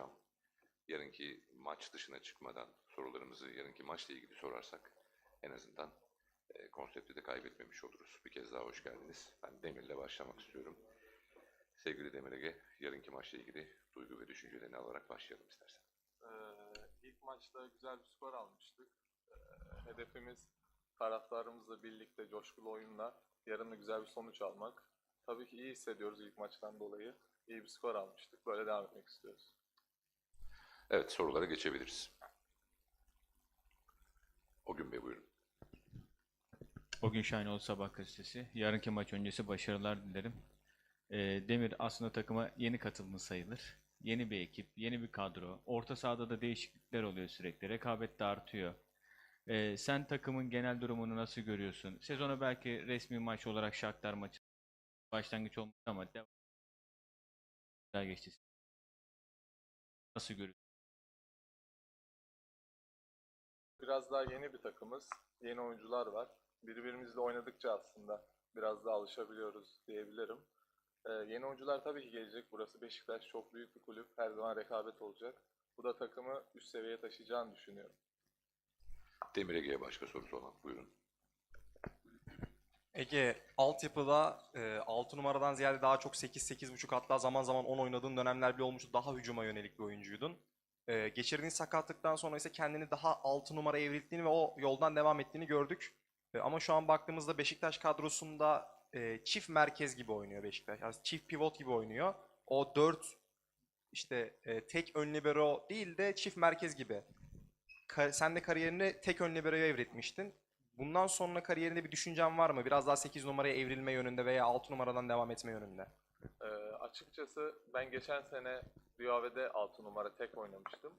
Ricam yarınki maç dışına çıkmadan sorularımızı yarınki maçla ilgili sorarsak en azından e, konsepti de kaybetmemiş oluruz. Bir kez daha hoş geldiniz. Ben Demir'le başlamak istiyorum. Sevgili Demir Ege, yarınki maçla ilgili duygu ve düşüncelerini alarak başlayalım istersen. Ee, ilk maçta güzel bir skor almıştık. Ee, hedefimiz taraftarımızla birlikte coşkulu oyunla yarın da güzel bir sonuç almak. Tabii ki iyi hissediyoruz ilk maçtan dolayı. İyi bir skor almıştık. Böyle devam etmek istiyoruz. Evet, sorulara geçebiliriz. O gün Bey buyurun. O gün Şahinoğlu Sabah Gazetesi. Yarınki maç öncesi başarılar dilerim. Ee, Demir aslında takıma yeni katılmış sayılır. Yeni bir ekip, yeni bir kadro. Orta sahada da değişiklikler oluyor sürekli. Rekabet de artıyor. Ee, sen takımın genel durumunu nasıl görüyorsun? Sezona belki resmi maç olarak Shakhtar maçı başlangıç olmuş ama devam geçti. Nasıl görüyorsun? Biraz daha yeni bir takımız. Yeni oyuncular var. Birbirimizle oynadıkça aslında biraz daha alışabiliyoruz diyebilirim. Ee, yeni oyuncular tabii ki gelecek. Burası Beşiktaş çok büyük bir kulüp. Her zaman rekabet olacak. Bu da takımı üst seviyeye taşıyacağını düşünüyorum. Demir Ege'ye başka sorusu olan buyurun. Ege altyapıda e, 6 numaradan ziyade daha çok 8-8.5 hatta zaman zaman 10 oynadığın dönemler bile olmuştu. Daha hücuma yönelik bir oyuncuydun. E, geçirdiğin sakatlıktan sonra ise kendini daha 6 numara evrildiğini ve o yoldan devam ettiğini gördük. E, ama şu an baktığımızda Beşiktaş kadrosunda e, çift merkez gibi oynuyor Beşiktaş. Yani çift pivot gibi oynuyor. O 4 işte e, tek ön libero değil de çift merkez gibi. Ka- sen de kariyerini tek ön libero'ya evretmiştin. Bundan sonra kariyerinde bir düşüncen var mı? Biraz daha 8 numaraya evrilme yönünde veya 6 numaradan devam etme yönünde. Ee, açıkçası ben geçen sene Rüyave'de 6 numara tek oynamıştım.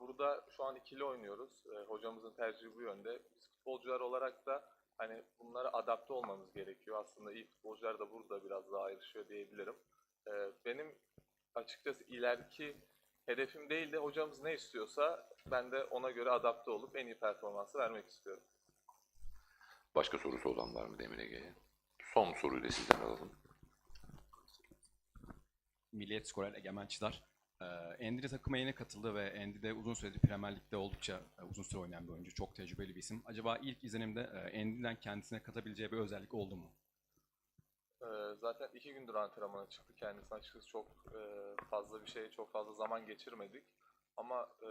Burada şu an ikili oynuyoruz. Ee, hocamızın tercihi bu yönde. Biz futbolcular olarak da hani bunlara adapte olmamız gerekiyor. Aslında iyi futbolcular da burada biraz daha ayrışıyor diyebilirim. Ee, benim açıkçası ileriki hedefim değil de hocamız ne istiyorsa ben de ona göre adapte olup en iyi performansı vermek istiyorum. Başka sorusu olan var mı Demir Ege'ye? Son soruyu da sizden alalım. Milliyet skorer Egemen Çınar. Ee, Endri takıma yeni katıldı ve Endri de uzun süredir Premier Lig'de oldukça e, uzun süre oynayan bir oyuncu. Çok tecrübeli bir isim. Acaba ilk izlenimde e, Endri'den kendisine katabileceği bir özellik oldu mu? Ee, zaten iki gündür antrenmana çıktı kendisi açıkçası çok e, fazla bir şey, çok fazla zaman geçirmedik. Ama e,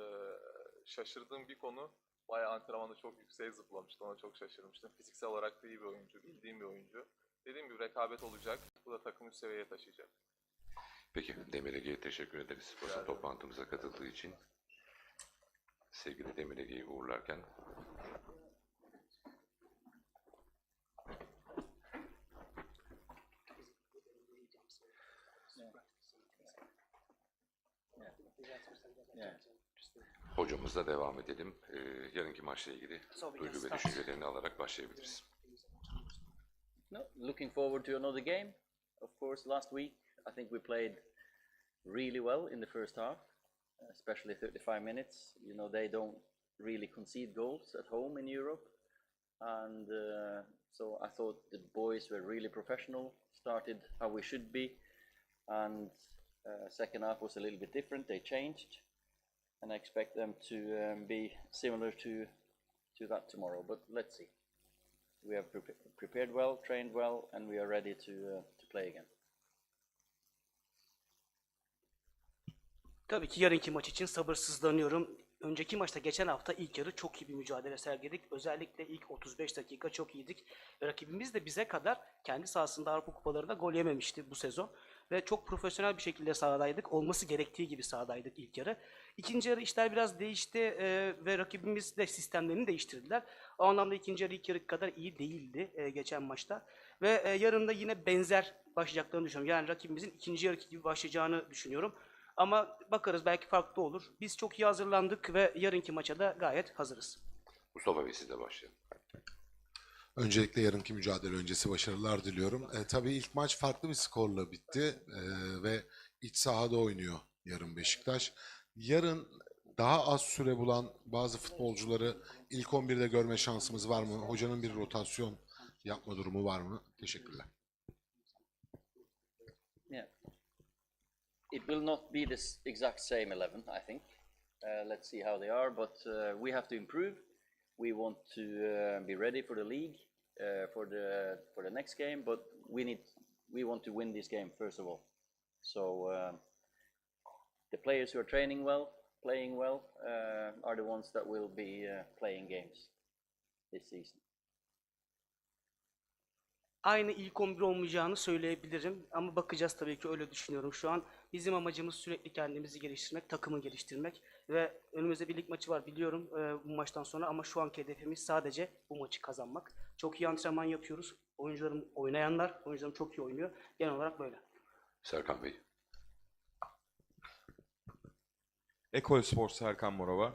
şaşırdığım bir konu bayağı antrenmanda çok yükseğe zıplamıştı. Ona çok şaşırmıştım. Fiziksel olarak da iyi bir oyuncu, bildiğim bir oyuncu. Dediğim gibi rekabet olacak. Bu da takımı seviyeye taşıyacak. Peki Demir Ege'ye teşekkür ederiz basın toplantımıza katıldığı için. Sevgili Demir Ege'yi uğurlarken hocamızla devam edelim. Ee, yarınki maçla ilgili duygu ve düşüncelerini alarak başlayabiliriz. No, looking forward to another game. Of course, last week I think we played really well in the first half, especially 35 minutes. You know, they don't really concede goals at home in Europe. And uh, so I thought the boys were really professional, started how we should be. And uh, second half was a little bit different. They changed. And I expect them to um, be similar to, to that tomorrow. But let's see. We have prepa- prepared well, trained well, and we are ready to uh, to play again. Tabii ki yarınki maç için sabırsızlanıyorum. Önceki maçta geçen hafta ilk yarı çok iyi bir mücadele sergiledik. Özellikle ilk 35 dakika çok iyiydik. Rakibimiz de bize kadar kendi sahasında Avrupa kupalarında gol yememişti bu sezon. Ve çok profesyonel bir şekilde sahadaydık. Olması gerektiği gibi sahadaydık ilk yarı. İkinci yarı işler biraz değişti e, ve rakibimiz de sistemlerini değiştirdiler. O anlamda ikinci yarı ilk yarı kadar iyi değildi e, geçen maçta. Ve e, yarın da yine benzer başlayacaklarını düşünüyorum. Yani rakibimizin ikinci yarı gibi başlayacağını düşünüyorum. Ama bakarız belki farklı olur. Biz çok iyi hazırlandık ve yarınki maça da gayet hazırız. Mustafa Bey sizle başlayalım. Öncelikle yarınki mücadele öncesi başarılar diliyorum. E, tabii ilk maç farklı bir skorla bitti e, ve iç sahada oynuyor yarın Beşiktaş. Yarın daha az süre bulan bazı futbolcuları ilk 11'de görme şansımız var mı? Hocanın bir rotasyon yapma durumu var mı? Teşekkürler. It will not be this exact same 11, I think. Uh, let's see how they are, but uh, we have to improve. We want to uh, be ready for the league uh, for the for the next game, but we need we want to win this game first of all. So um, the players who are training well, playing well, uh, are the ones that will be uh, playing games this season. Aynı ilk 11 olmayacağını söyleyebilirim ama bakacağız tabii ki öyle düşünüyorum şu an. Bizim amacımız sürekli kendimizi geliştirmek, takımı geliştirmek ve önümüzde bir lig maçı var biliyorum e, bu maçtan sonra ama şu anki hedefimiz sadece bu maçı kazanmak. Çok iyi antrenman yapıyoruz. Oyuncularım oynayanlar, oyuncularım çok iyi oynuyor. Genel olarak böyle. Serkan Bey. Ekol Spor Serkan Morova.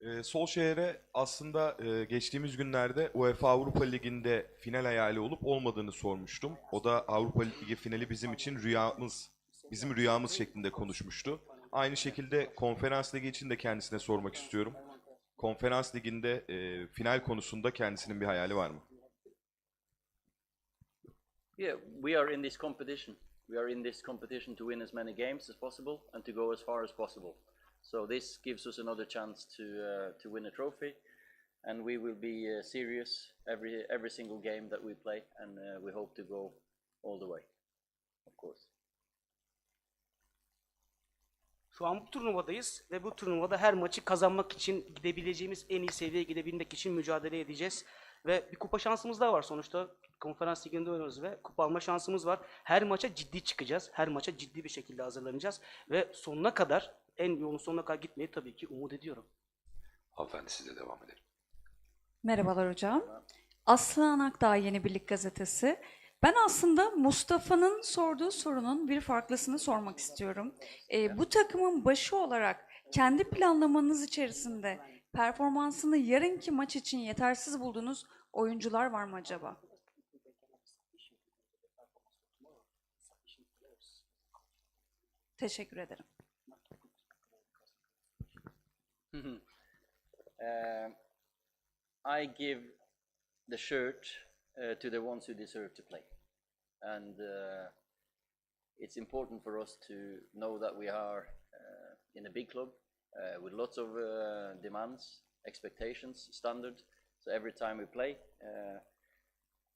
Ee, Solskjaer'e aslında e, geçtiğimiz günlerde UEFA Avrupa Ligi'nde final hayali olup olmadığını sormuştum. O da Avrupa Ligi finali bizim için rüyamız, bizim rüyamız şeklinde konuşmuştu. Aynı şekilde Konferans Ligi için de kendisine sormak istiyorum. Konferans Ligi'nde e, final konusunda kendisinin bir hayali var mı? Yeah, we are in this competition. We are in this competition to win as many games as possible and to go as far as possible. So this gives us another chance to uh, to win a trophy, and we will be uh, serious every every single game that we play, and uh, we hope to go all the way, of course. Şu an bu turnuvadayız ve bu turnuvada her maçı kazanmak için gidebileceğimiz en iyi seviyeye gidebilmek için mücadele edeceğiz. Ve bir kupa şansımız daha var sonuçta. Konferans liginde oynuyoruz ve kupa alma şansımız var. Her maça ciddi çıkacağız. Her maça ciddi bir şekilde hazırlanacağız. Ve sonuna kadar, en yolun sonuna kadar gitmeyi tabii ki umut ediyorum. Hanımefendi size devam edelim. Merhabalar hocam. Aslı Anakdağ Yeni Birlik Gazetesi. Ben aslında Mustafa'nın sorduğu sorunun bir farklısını sormak istiyorum. Ee, bu takımın başı olarak kendi planlamanız içerisinde performansını yarınki maç için yetersiz bulduğunuz oyuncular var mı acaba? Teşekkür ederim. Um, I give the shirt uh, to the ones who deserve to play, and uh, it's important for us to know that we are uh, in a big club uh, with lots of uh, demands, expectations, standard. So every time we play,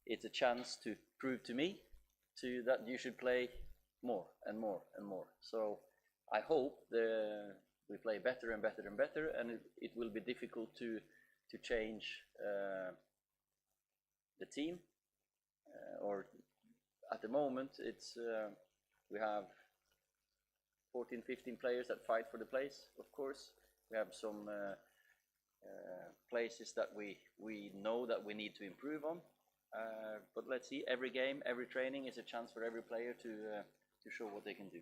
it's a chance to prove to me to that you should play more and more and more. So I hope the, we play better and better and better, and it, it will be difficult to to change the team. Uh, or at the moment, it's uh, we have 14, 15 players that fight for the place. Of course, we have some uh, places that we we know that we need to improve on. But let's see, every game, every training is a chance for every player to to show what they can do.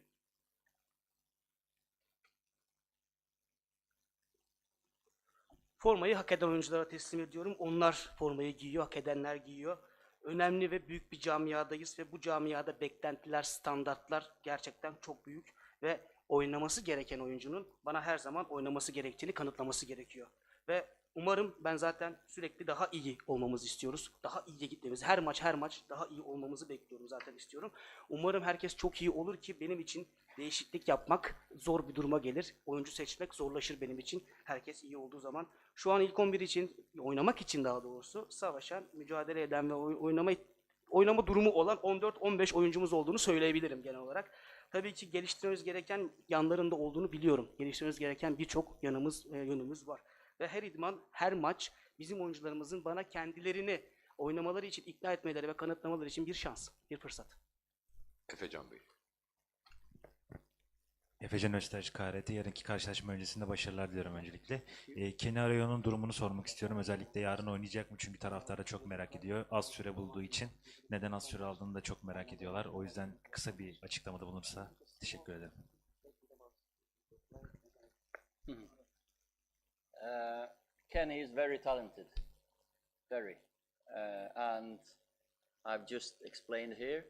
Formayı hak eden oyunculara teslim ediyorum. Onlar formayı giyiyor, hak edenler giyiyor. Önemli ve büyük bir camiadayız ve bu camiada beklentiler, standartlar gerçekten çok büyük ve oynaması gereken oyuncunun bana her zaman oynaması gerektiğini kanıtlaması gerekiyor. Ve umarım ben zaten sürekli daha iyi olmamızı istiyoruz. Daha iyiye gitmemiz, her maç her maç daha iyi olmamızı bekliyorum zaten istiyorum. Umarım herkes çok iyi olur ki benim için değişiklik yapmak zor bir duruma gelir. Oyuncu seçmek zorlaşır benim için. Herkes iyi olduğu zaman. Şu an ilk 11 için, oynamak için daha doğrusu savaşan, mücadele eden ve oy- oynama oynama durumu olan 14-15 oyuncumuz olduğunu söyleyebilirim genel olarak. Tabii ki geliştirmemiz gereken yanlarında olduğunu biliyorum. Geliştirmemiz gereken birçok yanımız, e, yönümüz var. Ve her idman, her maç bizim oyuncularımızın bana kendilerini oynamaları için ikna etmeleri ve kanıtlamaları için bir şans, bir fırsat. Efecan Bey. Efecan Öztaş KRT yarınki karşılaşma öncesinde başarılar diliyorum öncelikle. E, Kenny Arayo'nun durumunu sormak istiyorum. Özellikle yarın oynayacak mı? Çünkü taraftar da çok merak ediyor. Az süre bulduğu için. Neden az süre aldığını da çok merak ediyorlar. O yüzden kısa bir açıklamada bulunursa teşekkür ederim. Uh, Kenny is very talented, very, uh, and I've just explained here.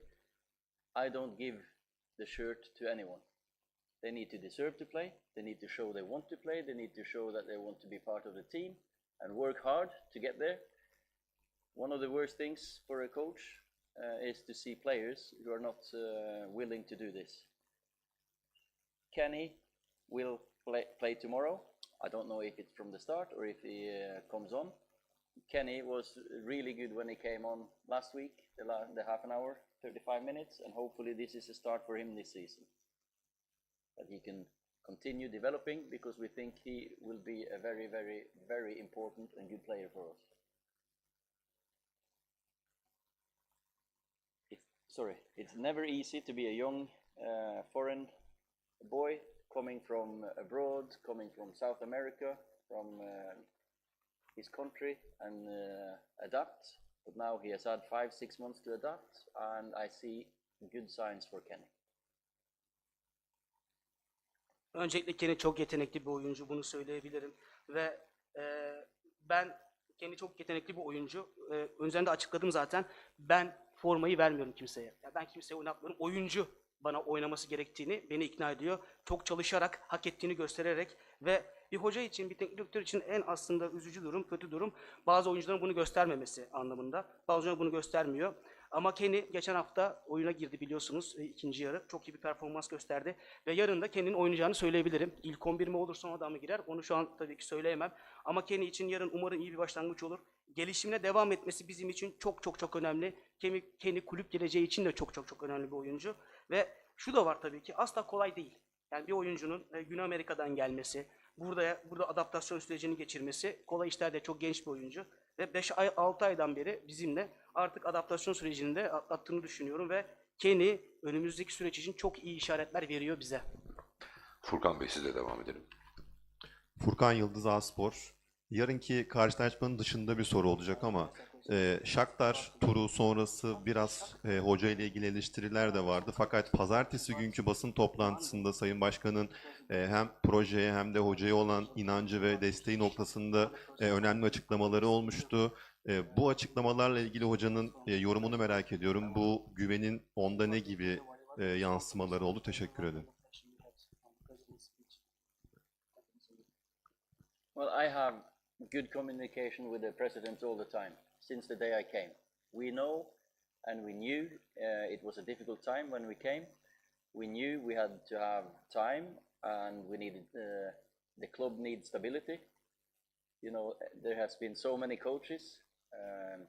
I don't give the shirt to anyone. They need to deserve to play. They need to show they want to play. They need to show that they want to be part of the team and work hard to get there. one of the worst things for a coach uh, is to see players who are not uh, willing to do this. Kenny will play, play tomorrow. I don't know if it's from the start or if he uh, comes on. Kenny was really good when he came on last week, the, la- the half an hour, 35 minutes, and hopefully this is a start for him this season. That he can continue developing because we think he will be a very, very, very important and good player for us. Sorry, it's never easy to be a young uh, foreign boy coming from abroad, coming from South America, from uh, his country and uh, adapt. But now he has had five, six months to adapt, and I see good signs for Kenny. Öncelikle Kenny çok yetenekli bir oyuncu, bunu söyleyebilirim. Ve e, ben Kenny çok yetenekli bir oyuncu. E, önceden de açıkladım zaten. Ben formayı vermiyorum kimseye. Ya ben kimseye oynatmıyorum. Oyuncu bana oynaması gerektiğini beni ikna ediyor. Çok çalışarak, hak ettiğini göstererek ve bir hoca için, bir teknik direktör için en aslında üzücü durum, kötü durum bazı oyuncuların bunu göstermemesi anlamında. Bazı oyuncular bunu göstermiyor. Ama Kenny geçen hafta oyuna girdi biliyorsunuz e, ikinci yarı. Çok iyi bir performans gösterdi. Ve yarın da Kenny'nin oynayacağını söyleyebilirim. İlk 11 mi olur sonradan mı girer onu şu an tabii ki söyleyemem. Ama Kenny için yarın umarım iyi bir başlangıç olur. Gelişimine devam etmesi bizim için çok çok çok önemli. Kenny, Kenny kulüp geleceği için de çok çok çok önemli bir oyuncu. Ve şu da var tabii ki asla kolay değil. Yani bir oyuncunun e, Güney Amerika'dan gelmesi, burada burada adaptasyon sürecini geçirmesi kolay işler de çok genç bir oyuncu. Ve 5 ay 6 aydan beri bizimle artık adaptasyon sürecini de atlattığını düşünüyorum ve Kenny önümüzdeki süreç için çok iyi işaretler veriyor bize. Furkan Bey sizle devam edelim. Furkan Yıldız Aspor. Yarınki karşılaşmanın dışında bir soru olacak ama e, Shakhtar turu sonrası biraz e, hoca ile ilgili eleştiriler de vardı. Fakat pazartesi günkü basın toplantısında Sayın Başkan'ın e, hem projeye hem de hocaya olan inancı ve desteği noktasında e, önemli açıklamaları olmuştu. E, bu açıklamalarla ilgili hocanın e, yorumunu merak ediyorum. Bu güvenin onda ne gibi e, yansımaları oldu? Teşekkür ederim. Well, I have good communication with the president all the time since the day I came. We know and we knew uh, it was a difficult time when we came. We knew we had to have time and we needed uh, the club needs stability. You know, there has been so many coaches. Um,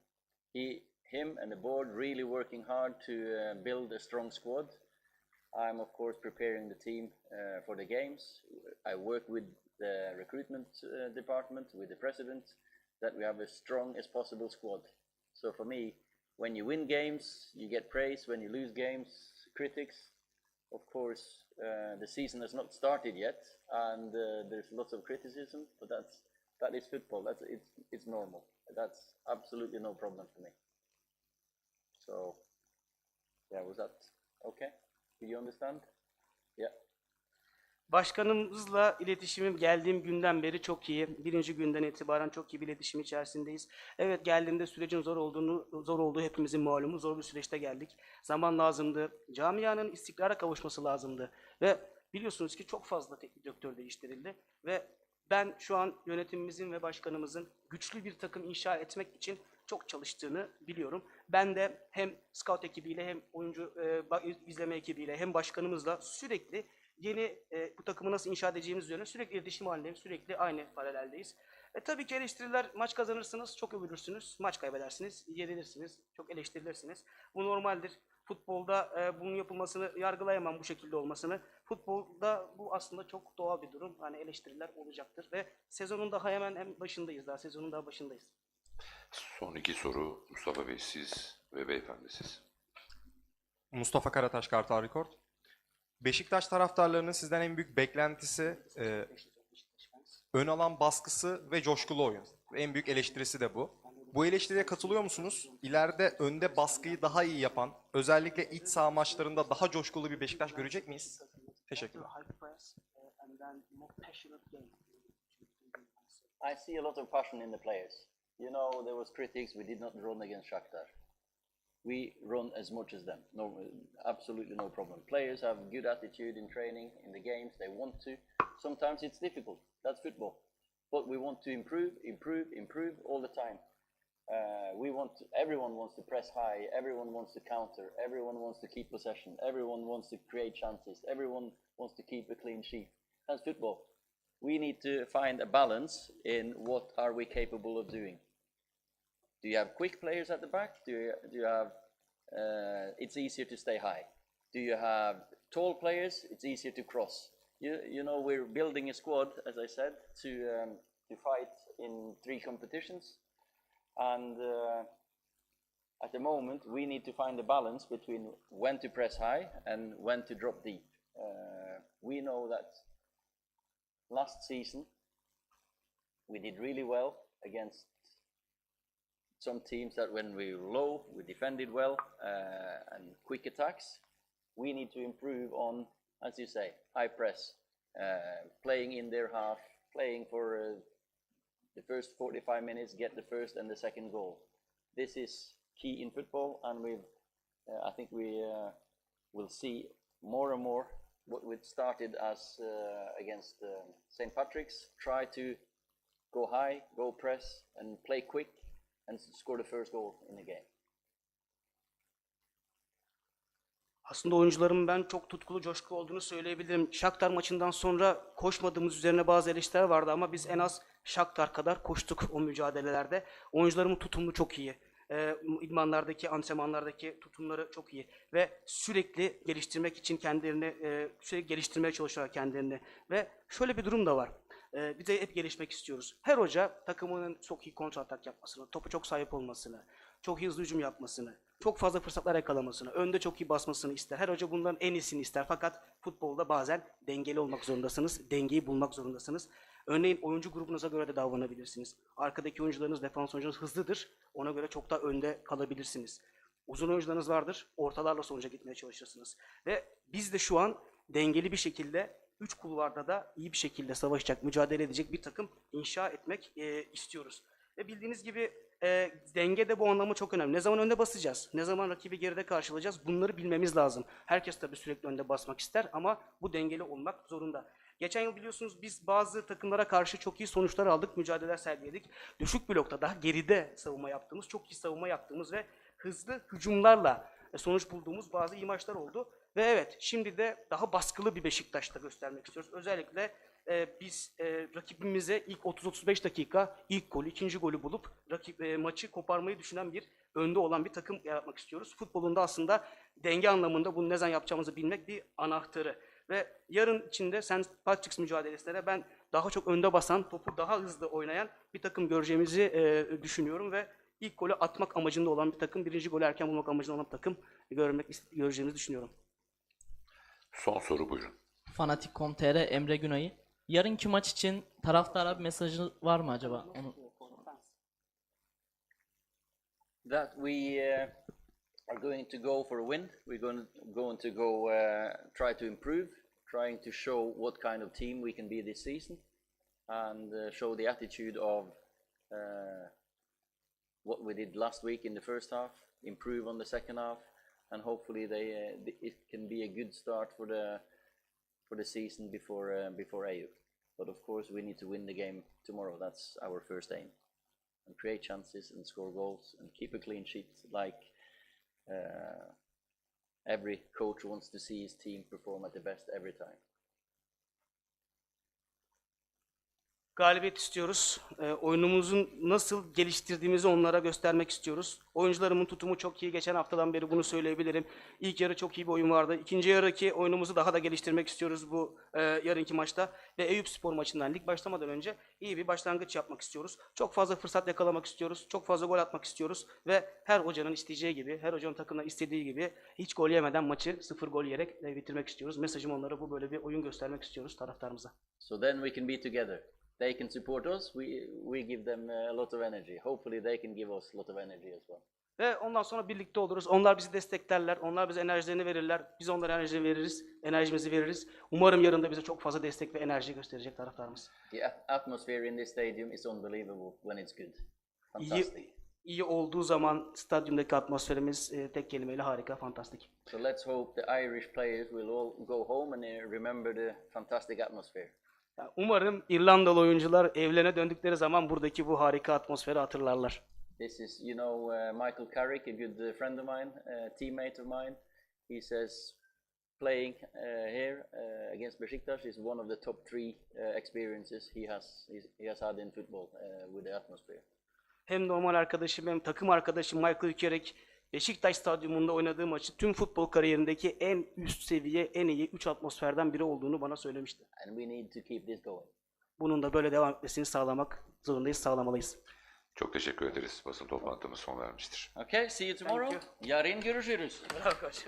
he, him, and the board really working hard to uh, build a strong squad. I'm of course preparing the team uh, for the games. I work with the recruitment uh, department, with the president, that we have as strong as possible squad. So for me, when you win games, you get praise. When you lose games, critics. Of course, uh, the season has not started yet, and uh, there's lots of criticism. But that's that is football. That's it's it's normal. That's absolutely no problem for me. So, yeah, was that okay? Did you understand? Yeah. Başkanımızla iletişimim geldiğim günden beri çok iyi. Birinci günden itibaren çok iyi bir iletişim içerisindeyiz. Evet geldiğimde sürecin zor olduğunu, zor olduğu hepimizin malumu. Zor bir süreçte geldik. Zaman lazımdı. Camianın istikrara kavuşması lazımdı. Ve biliyorsunuz ki çok fazla teknik direktör değiştirildi. Ve ben şu an yönetimimizin ve başkanımızın güçlü bir takım inşa etmek için çok çalıştığını biliyorum. Ben de hem scout ekibiyle hem oyuncu e, izleme ekibiyle hem başkanımızla sürekli yeni e, bu takımı nasıl inşa edeceğimiz üzerine sürekli iletişim halindeyim. Sürekli aynı paraleldeyiz. E, tabii ki eleştiriler maç kazanırsınız, çok övülürsünüz. Maç kaybedersiniz, yenilirsiniz, çok eleştirilirsiniz. Bu normaldir. Futbolda e, bunun yapılmasını yargılayamam bu şekilde olmasını. Futbolda bu aslında çok doğal bir durum. Hani eleştiriler olacaktır ve sezonun daha hemen hem başındayız daha sezonun daha başındayız. Son iki soru Mustafa Bey siz ve beyefendi siz. Mustafa Karataş Kartal Rekord. Beşiktaş taraftarlarının sizden en büyük beklentisi e, ön alan baskısı ve coşkulu oyun. En büyük eleştirisi de bu. Bu eleştiriye katılıyor musunuz? İleride önde baskıyı daha iyi yapan, özellikle iç saha maçlarında daha coşkulu bir Beşiktaş görecek miyiz? Teşekkürler. I see a lot of passion in the players. You know, there was critics. We did not run against Shakhtar. We run as much as them. No, absolutely no problem. Players have good attitude in training, in the games. They want to. Sometimes it's difficult. That's football. But we want to improve, improve, improve all the time. Uh, we want everyone wants to press high, everyone wants to counter, everyone wants to keep possession, everyone wants to create chances, everyone wants to keep a clean sheet. That's football. We need to find a balance in what are we capable of doing. Do you have quick players at the back? Do you, do you have, uh, it's easier to stay high. Do you have tall players? It's easier to cross. You, you know, we're building a squad, as I said, to, um, to fight in three competitions. And uh, at the moment, we need to find a balance between when to press high and when to drop deep. Uh, we know that last season we did really well against some teams that when we were low, we defended well uh, and quick attacks. We need to improve on, as you say, high press, uh, playing in their half, playing for the first 45 minutes, get the first and the second goal. This is key in football, and we've, uh, I think we uh, will see more and more what we started as uh, against uh, St. Patrick's. Try to go high, go press, and play quick, and score the first goal in the game. Aslında oyuncuların ben çok tutkulu, coşkulu olduğunu söyleyebilirim. Shakhtar maçından sonra koşmadığımız üzerine bazı eleştiriler vardı ama biz en az Shakhtar kadar koştuk o mücadelelerde. Oyuncularımın tutumu çok iyi. Ee, idmanlardaki, antrenmanlardaki tutumları çok iyi. Ve sürekli geliştirmek için kendilerini, e, sürekli geliştirmeye çalışıyorlar kendilerini. Ve şöyle bir durum da var. Ee, biz de hep gelişmek istiyoruz. Her hoca takımının çok iyi kontrol atak yapmasını, topu çok sahip olmasını, çok iyi hızlı hücum yapmasını, çok fazla fırsatlar yakalamasını, önde çok iyi basmasını ister. Her hoca bunların en iyisini ister. Fakat futbolda bazen dengeli olmak zorundasınız. Dengeyi bulmak zorundasınız. Örneğin oyuncu grubunuza göre de davranabilirsiniz. Arkadaki oyuncularınız, defans oyuncularınız hızlıdır. Ona göre çok daha önde kalabilirsiniz. Uzun oyuncularınız vardır. Ortalarla sonuca gitmeye çalışırsınız. Ve biz de şu an dengeli bir şekilde üç kulvarda da iyi bir şekilde savaşacak, mücadele edecek bir takım inşa etmek e, istiyoruz. Ve bildiğiniz gibi e, denge de bu anlamda çok önemli. Ne zaman önde basacağız? Ne zaman rakibi geride karşılayacağız? Bunları bilmemiz lazım. Herkes tabii sürekli önde basmak ister ama bu dengeli olmak zorunda. Geçen yıl biliyorsunuz biz bazı takımlara karşı çok iyi sonuçlar aldık, mücadeleler sergiledik. Düşük blokta daha geride savunma yaptığımız, çok iyi savunma yaptığımız ve hızlı hücumlarla e, sonuç bulduğumuz bazı iyi maçlar oldu. Ve evet şimdi de daha baskılı bir Beşiktaş'ta göstermek istiyoruz. Özellikle e, biz e, rakibimize ilk 30-35 dakika ilk golü, ikinci golü bulup rakip e, maçı koparmayı düşünen bir önde olan bir takım yaratmak istiyoruz. Futbolunda aslında denge anlamında bunu ne zaman yapacağımızı bilmek bir anahtarı. Ve yarın içinde St. Patrick's mücadelesine ben daha çok önde basan, topu daha hızlı oynayan bir takım göreceğimizi e, düşünüyorum ve ilk golü atmak amacında olan bir takım, birinci golü erken bulmak amacında olan bir takım görmek göreceğimizi düşünüyorum. Son soru buyurun. Fanatik.com.tr Emre Günay'ı. Yarınki maç için taraftara bir mesajı var mı acaba? Onu that we uh, are going to go for a win. We're going to, going to go uh, try to improve, trying to show what kind of team we can be this season, and uh, show the attitude of uh, what we did last week in the first half, improve on the second half, and hopefully they uh, it can be a good start for the for the season before uh, before AU. But of course, we need to win the game tomorrow. That's our first aim and create chances and score goals and keep a clean sheet like uh, every coach wants to see his team perform at the best every time. Galibiyet istiyoruz. E, oyunumuzun nasıl geliştirdiğimizi onlara göstermek istiyoruz. Oyuncularımın tutumu çok iyi. Geçen haftadan beri bunu söyleyebilirim. İlk yarı çok iyi bir oyun vardı. İkinci yarıki oyunumuzu daha da geliştirmek istiyoruz bu e, yarınki maçta. Ve Eyüp Spor maçından lig başlamadan önce iyi bir başlangıç yapmak istiyoruz. Çok fazla fırsat yakalamak istiyoruz. Çok fazla gol atmak istiyoruz. Ve her hocanın isteyeceği gibi, her hocanın takımına istediği gibi hiç gol yemeden maçı sıfır gol yiyerek e, bitirmek istiyoruz. Mesajım onlara bu böyle bir oyun göstermek istiyoruz taraftarımıza. So then we can be together. They can support us. We we give them a lot of energy. Hopefully they can give us a lot of energy as well. Ve ondan sonra birlikte oluruz. Onlar bizi desteklerler. Onlar bize enerjilerini verirler. Biz onlara enerji veririz. Enerjimizi veririz. Umarım yarın da bize çok fazla destek ve enerji gösterecek taraftarımız. The at- atmosphere in this stadium is unbelievable when it's good. İyi, Fantastic. iyi olduğu zaman stadyumdaki atmosferimiz e, tek kelimeyle harika, fantastik. So let's hope the Irish players will all go home and uh, remember the fantastic atmosphere. Yani umarım İrlandalı oyuncular evlerine döndükleri zaman buradaki bu harika atmosferi hatırlarlar. This is, you know, uh, Michael Carrick, a good uh, friend of mine, uh, teammate of mine. He says playing uh, here uh, against Besiktas is one of the top three uh, experiences he has he has had in football uh, with the atmosphere. Hem normal arkadaşım hem takım arkadaşım Michael Carrick Beşiktaş stadyumunda oynadığı maçı tüm futbol kariyerindeki en üst seviye, en iyi 3 atmosferden biri olduğunu bana söylemişti. And we need to keep this going. Bunun da böyle devam etmesini sağlamak zorundayız, sağlamalıyız. Çok teşekkür ederiz. Basın toplantımız son vermiştir. Okay, see you tomorrow. Yarın görüşürüz. Bravo koç.